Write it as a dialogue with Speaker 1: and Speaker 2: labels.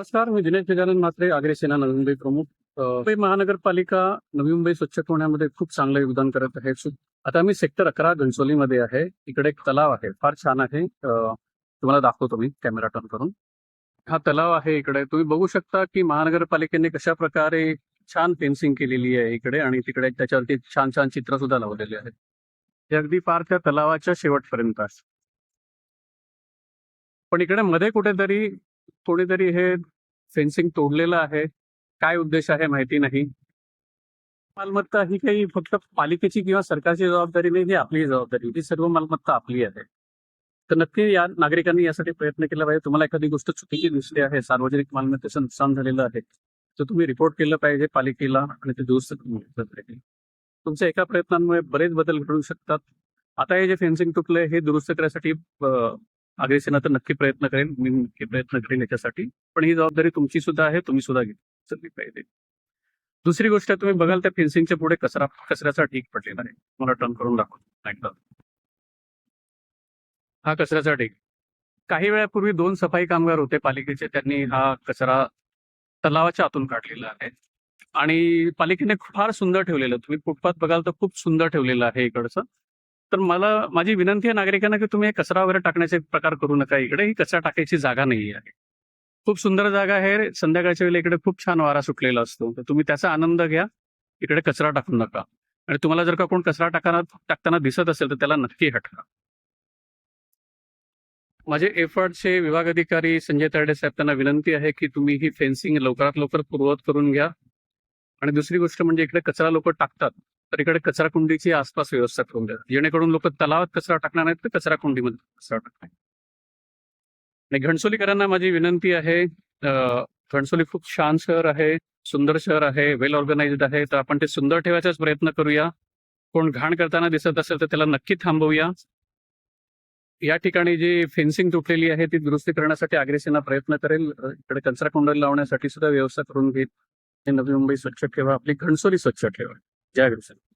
Speaker 1: नमस्कार मी दिनेश गजानन मात्रे अग्रेसेना नवी मुंबई प्रमुख. मुंबई महानगरपालिका नवी मुंबई स्वच्छ ठेवण्यामध्ये खूप चांगलं योगदान करत आहे. आता मी सेक्टर अकरा घनसोलीमध्ये आहे. इकडे एक तलाव आहे. फार छान आहे. तुम्हाला दाखवतो मी कॅमेरा टर्न करून. हा तलाव आहे इकडे. तुम्ही बघू शकता की महानगरपालिकेने कशा प्रकारे छान फेन्सिंग केलेली आहे इकडे आणि तिकडे त्याच्यावरती छान छान चित्र सुद्धा लावलेले आहेत. हे अगदी फार त्या तलावाच्या शेवटपर्यंत पण इकडे मध्ये कुठेतरी कोणीतरी हे फेन्सिंग तोडलेलं आहे. काय उद्देश आहे माहिती नाही. मालमत्ता ही काही फक्त पालिकेची किंवा सरकारची जबाबदारी नाही ही आपली जबाबदारी. ही सर्व मालमत्ता आपली आहे. तर नक्की या नागरिकांनी यासाठी प्रयत्न केला पाहिजे. तुम्हाला एखादी गोष्ट चुकीची दिसली आहे सार्वजनिक मालमत्तेचं नुकसान झालेलं आहे तर तुम्ही रिपोर्ट केलं पाहिजे पालिकेला आणि ते दुरुस्त पाहिजे. तुमच्या एका प्रयत्नांमुळे बरेच बदल घडू शकतात. आता हे जे फेन्सिंग तुटलंय हे दुरुस्त करण्यासाठी अग्रेसेना तर नक्की प्रयत्न करेन मी नक्की प्रयत्न करेन याच्यासाठी. पण ही जबाबदारी तुमची सुद्धा आहे तुम्ही सुद्धा घेतली. पाहिजे दुसरी गोष्ट तुम्ही बघाल त्या फेन्सिंगच्या पुढे कचरा कचऱ्याचा ढीक पडलेला आहे. तुम्हाला टर्न करून दाखवतो. एकदा. हा कचऱ्याचा ढीक काही वेळापूर्वी दोन सफाई कामगार होते पालिकेचे. त्यांनी हा कचरा तलावाच्या आतून काढलेला आहे. आणि पालिकेने फार सुंदर ठेवलेलं तुम्ही फुटपाथ बघाल तर खूप सुंदर ठेवलेलं आहे इकडचं. तर मला माझी विनंती आहे नागरिकांना की तुम्ही हे कचरा वगैरे टाकण्याचे प्रकार करू नका. इकडे ही कचरा टाकायची जागा नाही आहे. खूप सुंदर जागा आहे. संध्याकाळच्या वेळेला इकडे खूप छान वारा सुटलेला असतो. तर तुम्ही त्याचा आनंद घ्या. इकडे कचरा टाकू नका. आणि तुम्हाला जर का कोण कचरा टाकाना टाकताना दिसत असेल तर त्याला नक्की हटका माझे एफर्टचे विभाग अधिकारी संजय तरडे साहेब त्यांना विनंती आहे की तुम्ही ही फेन्सिंग लवकरात लवकर पूर्ववत करून घ्या. आणि दुसरी गोष्ट म्हणजे इकडे कचरा लोक टाकतात. तर इकडे कचरा कुंडीची आसपास व्यवस्था करून द्या जेणेकरून लोक तलावात कचरा टाकणार नाहीत तर कचरा कुंडीमध्ये कचरा टाकणार आणि घणसोलीकरांना माझी विनंती आहे घणसोली खूप छान शहर आहे सुंदर शहर आहे वेल ऑर्गनाइज्ड आहे तर आपण ते सुंदर ठेवायचाच प्रयत्न करूया. कोण घाण करताना दिसत असेल तर त्याला नक्की थांबवूया. या ठिकाणी जी फेन्सिंग तुटलेली आहे ती दुरुस्ती करण्यासाठी आग्रेसेना प्रयत्न करेल. इकडे कचरा कुंडी लावण्यासाठी सुद्धा व्यवस्था करून घेईल. नवी मुंबई स्वच्छ ठेवा आपली घणसोली स्वच्छ ठेवा. जय अग्रेसेना